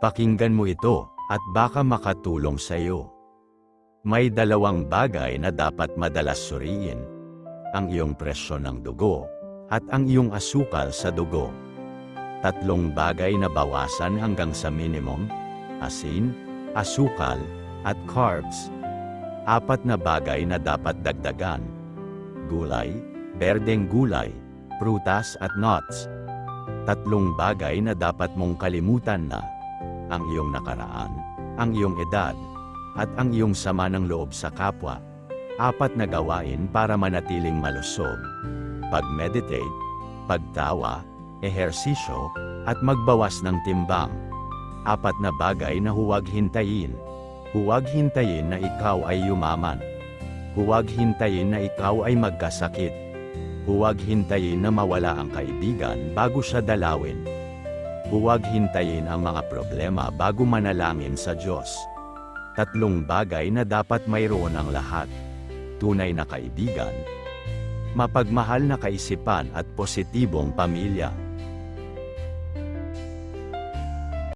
Pakinggan mo ito, at baka makatulong sa iyo. May dalawang bagay na dapat madalas suriin. Ang iyong presyon ng dugo, at ang iyong asukal sa dugo. Tatlong bagay na bawasan hanggang sa minimum, asin, asukal, at carbs. Apat na bagay na dapat dagdagan. Gulay, berdeng gulay, prutas at nuts. Tatlong bagay na dapat mong kalimutan na ang iyong nakaraan, ang iyong edad, at ang iyong sama ng loob sa kapwa. Apat na gawain para manatiling malusog. Pag-meditate, pagtawa, ehersisyo, at magbawas ng timbang. Apat na bagay na huwag hintayin. Huwag hintayin na ikaw ay yumaman. Huwag hintayin na ikaw ay magkasakit. Huwag hintayin na mawala ang kaibigan bago siya dalawin. Huwag hintayin ang mga problema bago manalangin sa Diyos. Tatlong bagay na dapat mayroon ang lahat. Tunay na kaibigan, mapagmahal na kaisipan at positibong pamilya.